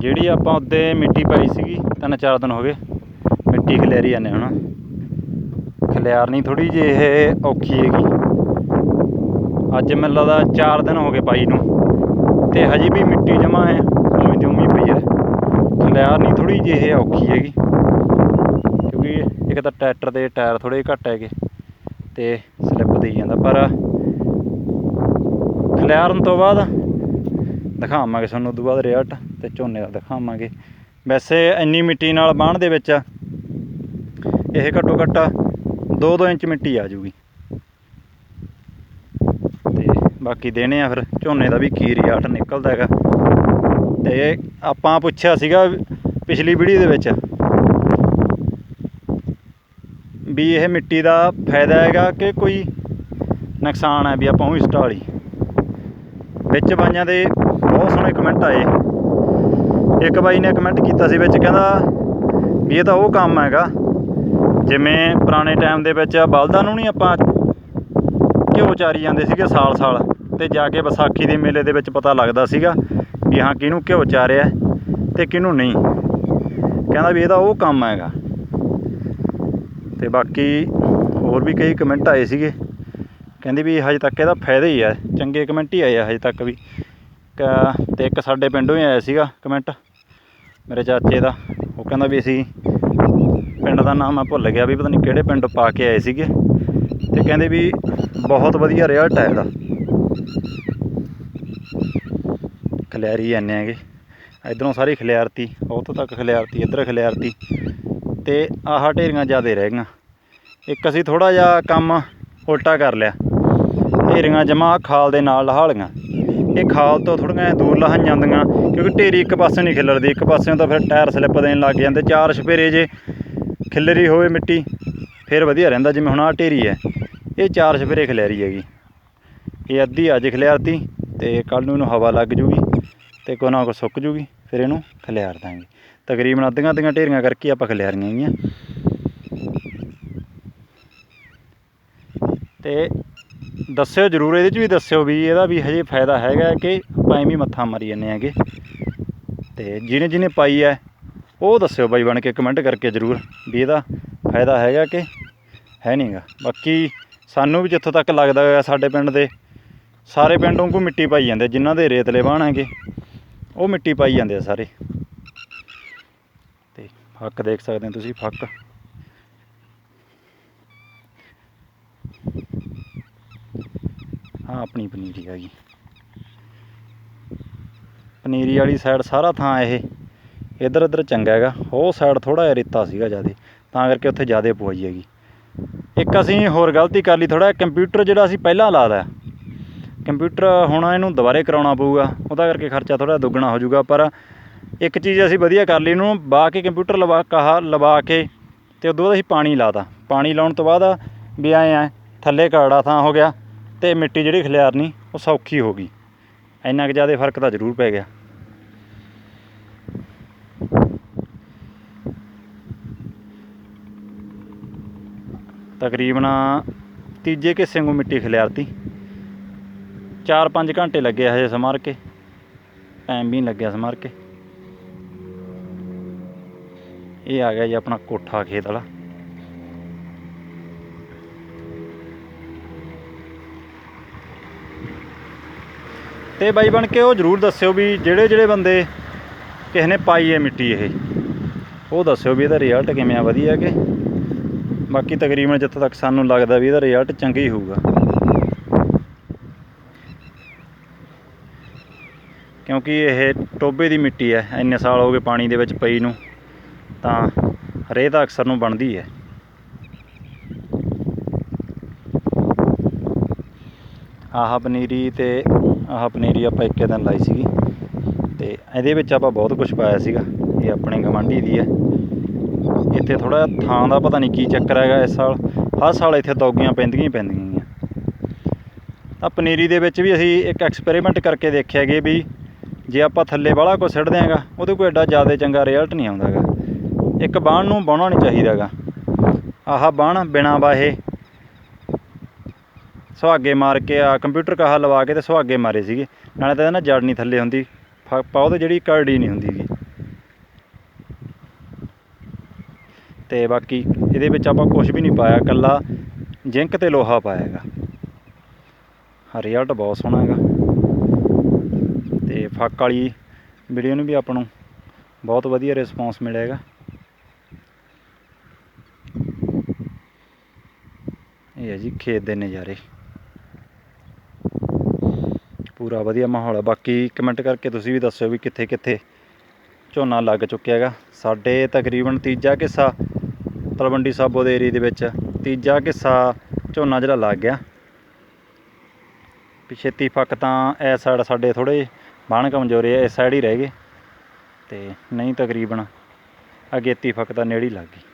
ਜਿਹੜੀ ਆਪਾਂ ਉੱਤੇ ਮਿੱਟੀ ਪਾਈ ਸੀਗੀ, ਤਿੰਨ ਚਾਰ ਦਿਨ ਹੋ ਗਏ, ਮਿੱਟੀ ਖਿਲੈਰੀ ਜਾਂਦੇ ਹੁਣ। ਖਿਲਾਰਨੀ ਥੋੜੀ ਜਿਹੀ ਇਹ ਔਖੀ ਹੈਗੀ। ਅੱਜ ਮੈਨੂੰ ਲੱਗਦਾ 4 ਦਿਨ ਹੋ ਗਏ ਪਾਈ ਨੂੰ। ਤੇ ਹਜੇ ਵੀ ਮਿੱਟੀ ਜਮਾ ਹੈ, ਉਵੇਂ ਦੀ ਉਵੇਂ ਪਈ ਹੈ। ਖਿਲਾਰਨੀ ਥੋੜੀ ਜਿਹੀ ਇਹ ਔਖੀ ਹੈਗੀ। ਕਿਉਂਕਿ ਇੱਕ ਤਾਂ ਟਰੈਕਟਰ ਦੇ ਟਾਇਰ ਥੋੜੇ ਘੱਟ ਹੈਗੇ ਤੇ ਸਲਿੱਪ ਦੇਈ ਜਾਂਦਾ, ਪਰ ਖਿਲਾਰਨ ਤੋਂ ਬਾਅਦ ਦਿਖਾਵਾਂਗੇ ਤੁਹਾਨੂੰ ਉਦੋਂ ਬਾਅਦ ਰਿਜ਼ਲਟ ਤੇ ਝੋਨੇ ਦਾ ਦਿਖਾਵਾਂਗੇ। ਵੈਸੇ ਇੰਨੀ ਮਿੱਟੀ ਨਾਲ ਬਾਣ ਦੇ ਵਿੱਚ ਇਹ ਘੱਟੋ ਘੱਟ 2-2 ਇੰਚ ਮਿੱਟੀ ਆ ਜੂਗੀ ਤੇ ਬਾਕੀ ਦੇਣੇ ਆ ਫਿਰ, ਝੋਨੇ ਦਾ ਵੀ ਕੀ ਰਿਜ਼ਲਟ ਨਿਕਲਦਾ ਹੈਗਾ। ਤੇ ਆਪਾਂ ਪੁੱਛਿਆ ਸੀਗਾ ਪਿਛਲੀ ਵੀਡੀਓ ਦੇ ਵਿੱਚ ਵੀ ਇਹ ਮਿੱਟੀ ਦਾ ਫਾਇਦਾ ਹੈਗਾ ਕਿ ਕੋਈ ਨੁਕਸਾਨ ਹੈ ਵੀ ਆਪਾਂ ਉਹ ਸਟਾਲੀ ਵਿੱਚ ਬਾਈਆਂ ਦੇ ਬਹੁਤ ਸੋਹਣੇ ਕਮੈਂਟ ਆਏ। ਇੱਕ ਬਾਈ ਨੇ ਕਮੈਂਟ ਕੀਤਾ ਸੀ ਵਿੱਚ, ਕਹਿੰਦਾ ਵੀ ਇਹ ਤਾਂ ਉਹ ਕੰਮ ਹੈਗਾ, ਜਿਵੇਂ ਪੁਰਾਣੇ ਟਾਈਮ ਦੇ ਵਿੱਚ ਬਲਦਾਂ ਨੂੰ ਨਹੀਂ ਆਪਾਂ ਘਿਓ ਚਾਰੀ ਜਾਂਦੇ ਸੀਗੇ ਸਾਲ ਸਾਲ ਤੇ ਜਾ ਕੇ ਵਿਸਾਖੀ ਦੇ ਮੇਲੇ ਦੇ ਵਿੱਚ ਪਤਾ ਲੱਗਦਾ ਸੀਗਾ ਵੀ ਹਾਂ ਕਿਹਨੂੰ ਘਿਓ ਚਾਰਿਆ ਤੇ ਕਿਹਨੂੰ ਨਹੀਂ। ਕਹਿੰਦਾ ਵੀ ਇਹਦਾ ਉਹ ਕੰਮ ਹੈਗਾ। ਤੇ ਬਾਕੀ ਹੋਰ ਵੀ ਕਈ ਕਮੈਂਟ ਆਏ ਸੀਗੇ। ਕਹਿੰਦੇ ਵੀ ਹਜੇ ਤੱਕ ਇਹਦਾ ਫਾਇਦਾ ਹੀ ਹੈ, ਚੰਗੇ ਕਮੈਂਟ ਹੀ ਆਏ ਆ ਹਜੇ ਤੱਕ ਵੀ। ਕ- ਤੇ ਇੱਕ ਸਾਡੇ ਪਿੰਡੋਂ ਹੀ ਆਇਆ ਸੀਗਾ ਕਮੈਂਟ ਮੇਰੇ ਚਾਚੇ ਦਾ, ਉਹ ਕਹਿੰਦਾ ਵੀ ਅਸੀਂ ਪਿੰਡ ਦਾ ਨਾਮ ਮੈਂ ਭੁੱਲ ਗਿਆ ਵੀ ਪਤਾ ਨਹੀਂ ਕਿਹੜੇ ਪਿੰਡ ਪਾ ਕੇ ਆਏ ਸੀਗੇ ਤੇ ਕਹਿੰਦੇ ਵੀ ਬਹੁਤ ਵਧੀਆ ਰਿਜ਼ਲਟ ਹੈ ਇਹਦਾ ਖਲਿਆਰੀ ਆਨੇ ਹੈਗੇ, ਇਧਰੋਂ ਸਾਰੀ ਖਲਿਆਰਤੀ ਉੱਥੋਂ ਤੱਕ ਖਲਿਆਰਤੀ ਇੱਧਰ ਖਲਿਆਰਤੀ ਤੇ ਆਹ ਢੇਰੀਆਂ ਜ਼ਿਆਦਾ ਰਹਿ ਗਈਆਂ। ਇੱਕ ਅਸੀਂ ਥੋੜਾ ਜਿਹਾ ਕੰਮ ਉਲਟਾ ਕਰ ਲਿਆ, ਢੇਰੀਆਂ ਜਮਾ ਖਾਲ ਦੇ ਨਾਲ ਲਹਾਲੀਆਂ ਇਹ ਖਾਲ ਤੋਂ ਥੋੜੀਆਂ ਦੂਰ ਲਹਾਈਆਂ ਜਾਂਦੀਆਂ, ਕਿਉਂਕਿ ਢੇਰੀ ਇੱਕ ਪਾਸੇ ਨਹੀਂ ਖਿਲਰਦੀ, ਇੱਕ ਪਾਸੇ ਤਾਂ ਫਿਰ ਟਾਇਰ ਸਲਿੱਪ ਦੇਣ ਲੱਗ ਜਾਂਦੇ, ਚਾਰ ਛਪੇਰੇ ਜੇ ਖਿਲਰੀ ਹੋਵੇ ਮਿੱਟੀ, ਫਿਰ ਵਧੀਆ ਰਹਿੰਦਾ, ਜਿਵੇਂ ਹੁਣ ਆਹ ਢੇਰੀ ਹੈ। ਇਹ ਚਾਰ ਛਪੇਰੇ ਖਿਲਰੀ ਹੈਗੀ। ਇਹ ਅੱਧੀ ਅੱਜ ਖਿਲਿਆਰਤੀ ਤੇ ਕੱਲ ਨੂੰ ਇਹਨੂੰ ਹਵਾ ਲੱਗ ਜੂਗੀ ਤੇ ਕੋਈ ਨਾ ਕੋ ਸੁੱਕ ਜੂਗੀ, ਫਿਰ ਇਹਨੂੰ ਖਿਲਾਰ ਦਾਂਗੇ। ਤਕਰੀਬਨ ਅੱਧੀਆਂ ਅੱਧੀਆਂ ਢੇਰੀਆਂ ਕਰਕੇ ਆਪਾਂ ਖਿਲਿਆਰੀਆਂ ਗਈਆਂ ਤੇ ਦੱਸਿਓ ਜਰੂਰ, ਇਹਦੇ 'ਚ ਵੀ ਦੱਸਿਓ ਵੀ ਇਹਦਾ ਵੀ ਹਜੇ ਫਾਇਦਾ ਹੈਗਾ ਕਿ ਆਪਾਂ ਐਵੇਂ ਮੱਥਾ ਮਾਰੀ ਜਾਂਦੇ ਹੈਗੇ। ਤੇ ਜਿਹਨੇ ਜਿਹਨੇ ਪਾਈ ਹੈ, ਉਹ ਦੱਸਿਓ ਬਾਈ ਬਣ ਕੇ ਕਮੈਂਟ ਕਰਕੇ ਜਰੂਰ ਵੀ ਇਹਦਾ ਫਾਇਦਾ ਹੈਗਾ ਕਿ ਹੈ ਨਹੀਂਗਾ ਬਾਕੀ ਸਾਨੂੰ ਵੀ ਜਿੱਥੋਂ ਤੱਕ ਲੱਗਦਾ ਹੋਇਆ ਸਾਡੇ ਪਿੰਡ ਦੇ, ਸਾਰੇ ਪਿੰਡ ਵਾਂਗੂ ਮਿੱਟੀ ਪਾਈ ਜਾਂਦੇ, ਜਿਨ੍ਹਾਂ ਦੇ ਰੇਤਲੇ ਬਾਣ ਹੈਗੇ, ਉਹ ਮਿੱਟੀ ਪਾਈ ਜਾਂਦੇ ਆ ਸਾਰੇ। ਤੇ ਫੱਕ ਦੇਖ ਸਕਦੇ ਹੋ ਤੁਸੀਂ, ਫੱਕ। ਹਾਂ, ਆਪਣੀ ਪਨੀਰੀ ਹੈਗੀ। ਪਨੀਰੀ ਵਾਲੀ ਸਾਈਡ ਸਾਰਾ ਥਾਂ ਇਹ। ਇੱਧਰ ਇੱਧਰ ਚੰਗਾ ਹੈਗਾ। ਉਹ ਸਾਈਡ ਥੋੜਾ ਜਿਹਾ ਰੇਤਾ ਸੀਗਾ ਜਿਆਦੇ। ਤਾਂ ਕਰਕੇ ਉੱਥੇ ਜਿਆਦੇ ਪਵਾਈ ਹੈਗੀ। ਇੱਕ ਅਸੀਂ ਹੋਰ ਗਲਤੀ ਕਰ ਲਈ ਥੋੜਾ ਕੰਪਿਊਟਰ ਜਿਹੜਾ ਅਸੀਂ ਪਹਿਲਾਂ ਲਾ ਲਿਆ ਕੰਪਿਊਟਰ ਹੁਣ ਇਹਨੂੰ ਦੁਬਾਰੇ ਕਰਾਉਣਾ ਪਊਗਾ। ਉਹਦਾ ਕਰਕੇ ਖਰਚਾ ਥੋੜਾ ਦੁੱਗਣਾ ਹੋ ਜਾਊਗਾ। ਪਰ ਇੱਕ ਚੀਜ਼ ਅਸੀਂ ਵਧੀਆ ਕਰ ਲਈ ਇਹਨੂੰ ਬਾ ਕੇ ਕੰਪਿਊਟਰ ਲਵਾ ਕਹਾ ਲਵਾ ਕੇ ਤੇ ਉਦੋਂ ਬਾਅਦ ਅਸੀਂ ਪਾਣੀ ਲਾਤਾ ਪਾਣੀ ਲਾਉਣ ਤੋਂ ਬਾਅਦ ਵੀ ਆਏ ਆ ਥੱਲੇ ਕਾੜਾ ਥਾਂ ਹੋ ਗਿਆ। ਤੇ ਮਿੱਟੀ ਜਿਹੜੀ ਖਿਲਾਰਨੀ ਉਹ ਸੌਖੀ ਹੋ ਗਈ। ਇੰਨਾ ਕੁ ਜ਼ਿਆਦਾ ਫ਼ਰਕ ਤਾਂ ਜ਼ਰੂਰ ਪੈ ਗਿਆ। ਤਕਰੀਬਨ ਤੀਜੇ ਕਿੱਸੇ ਨੂੰ ਮਿੱਟੀ ਖਿਲਾਰਤੀ 4-5 ਘੰਟੇ ਲੱਗੇ ਹਜੇ ਸਮਾਰ ਕੇ। ਟਾਈਮ ਵੀ ਨਹੀਂ ਲੱਗਿਆ ਸਮਾਰ ਕੇ। ਇਹ ਆ ਗਿਆ ਜੀ ਆਪਣਾ ਕੋਠਾ ਖੇਤ ਵਾਲਾ। ਤੇ ਬਾਈ ਬਣ ਕੇ ਉਹ ਜਰੂਰ ਦੱਸਿਓ ਵੀ ਜਿਹੜੇ ਜਿਹੜੇ ਬੰਦੇ ਕਿਸੇ ਨੇ ਪਾਈ ਹੈ ਮਿੱਟੀ ਇਹ। ਉਹ ਦੱਸਿਓ ਵੀ ਇਹਦਾ ਰਿਜ਼ਲਟ ਕਿਵੇਂ ਆ, ਵਧੀਆ ਕਿ? ਬਾਕੀ ਤਕਰੀਬਨ ਜਿੱਥੋਂ ਤੱਕ ਸਾਨੂੰ ਲੱਗਦਾ ਵੀ ਇਹਦਾ ਰਿਜ਼ਲਟ ਚੰਗਾ ਹੀ ਹੋਊਗਾ। ਕਿਉਂਕਿ ਇਹ ਟੋਬੇ ਦੀ ਮਿੱਟੀ ਹੈ, ਇੰਨੇ ਸਾਲ ਹੋ ਗਏ ਪਾਣੀ ਦੇ ਵਿੱਚ ਪਈ ਨੂੰ, ਤਾਂ ਰੇਹ ਤਾਂ ਅਕਸਰ ਨੂੰ ਬਣਦੀ ਹੈ। ਆਹ ਪਨੀਰੀ ਤੇ ਆਹ ਪਨੀਰੀ ਆਪਾਂ ਇੱਕੇ ਦਿਨ ਲਾਈ ਸੀਗੀ ਤੇ ਇਹਦੇ ਵਿੱਚ ਆਪਾਂ ਬਹੁਤ ਕੁਝ ਪਾਇਆ ਸੀਗਾ। ਇਹ ਆਪਣੇ ਗਵਾਂਢੀ ਦੀ ਹੈ। ਇੱਥੇ ਥੋੜਾ ਥਾਂ ਦਾ ਪਤਾ ਨਹੀਂ ਕੀ ਚੱਕਰ ਹੈਗਾ ਇਸ ਸਾਲ। ਹਰ ਸਾਲ ਇੱਥੇ ਦੌਗੀਆਂ ਪੈਂਦੀਆਂ ਹੀ ਪੈਂਦੀਆਂ ਗੀਆਂ। ਤਾਂ ਪਨੀਰੀ ਦੇ ਵਿੱਚ ਵੀ ਅਸੀਂ ਇੱਕ ਐਕਸਪੈਰੀਮੈਂਟ ਕਰਕੇ ਦੇਖਿਆਗੇ ਵੀ ਜੇ ਆਪਾਂ ਥੱਲੇ ਵਾਲਾ ਕੁਛ ਸਿੱਟ ਦਿਆਂਗਾ ਉਹਦੇ ਕੋਈ ਐਡਾ ਜ਼ਿਆਦਾ ਚੰਗਾ ਰਿਜ਼ਲਟ ਨਹੀਂ ਆਉਂਦਾਗਾ ਇੱਕ ਬਾਣ ਨੂੰ ਬਾਉਣਾ ਨਹੀਂ ਚਾਹੀਦਾਗਾ ਆਹ ਬਾਣ ਬਿਨਾ ਵਾਹੇ ਸੁਹਾਗੇ ਮਾਰ ਕੇ ਆ, ਕੰਪਿਊਟਰ ਕਾਹ ਲਵਾ ਕੇ ਤੇ ਸੁਹਾਗੇ ਮਾਰੇ ਸੀਗੇ। ਨਾਲੇ ਤਾਂ ਇਹਦਾ ਨਾ ਜੜ ਨਹੀਂ ਥੱਲੇ ਹੁੰਦੀ। ਪਾਉ ਤਾਂ ਜਿਹੜੀ ਕਰੜੀ ਨਹੀਂ ਹੁੰਦੀ ਗੀ। ਤੇ ਬਾਕੀ ਇਹਦੇ ਵਿੱਚ ਆਪਾਂ ਕੁਝ ਵੀ ਨਹੀਂ ਪਾਇਆ। ਕੱਲਾ ਜਿੰਕ ਤੇ ਲੋਹਾ ਪਾਇਆਗਾ ਰਿਜ਼ਲਟ ਬਹੁਤ ਸੋਹਣਾ ਹੈਗਾ। ਤੇ ਫੱਕ ਵਾਲੀ ਵੀਡੀਓ ਨੂੰ ਵੀ ਆਪਾਂ ਨੂੰ ਬਹੁਤ ਵਧੀਆ ਰਿਸਪੌਂਸ ਮਿਲੇਗਾ ਇਹ ਹੈ ਜੀ ਖੇਤ ਦੇ ਨਜ਼ਾਰੇ। ਪੂਰਾ ਵਧੀਆ ਮਾਹੌਲ ਆ। ਬਾਕੀ ਕਮੈਂਟ ਕਰਕੇ ਤੁਸੀਂ ਵੀ ਦੱਸਿਓ ਵੀ ਕਿੱਥੇ ਕਿੱਥੇ ਝੋਨਾ ਲੱਗ ਚੁੱਕਿਆ ਹੈਗਾ। ਸਾਡੇ ਤਕਰੀਬਨ ਤੀਜਾ ਕਿੱਸਾ ਤਲਵੰਡੀ ਸਾਬੋ ਦੇ ਏਰੀਏ ਦੇ ਵਿੱਚ ਤੀਜਾ ਕਿੱਸਾ ਝੋਨਾ ਜਿਹੜਾ ਲੱਗ ਗਿਆ। ਪਿਛੇਤੀ ਫੱਕ ਤਾਂ ਇਸ ਸਾਈਡ ਸਾਡੇ ਥੋੜੇ ਬਾਣ ਕਮਜ਼ੋਰੇ ਆ ਇਸ ਸਾਈਡ ਹੀ ਰਹਿ ਗਏ। ਤੇ ਨਹੀਂ ਤਕਰੀਬਨ ਅਗੇਤੀ ਫੱਕ ਤਾਂ ਨੇੜੇ ਹੀ ਲੱਗ ਗਈ।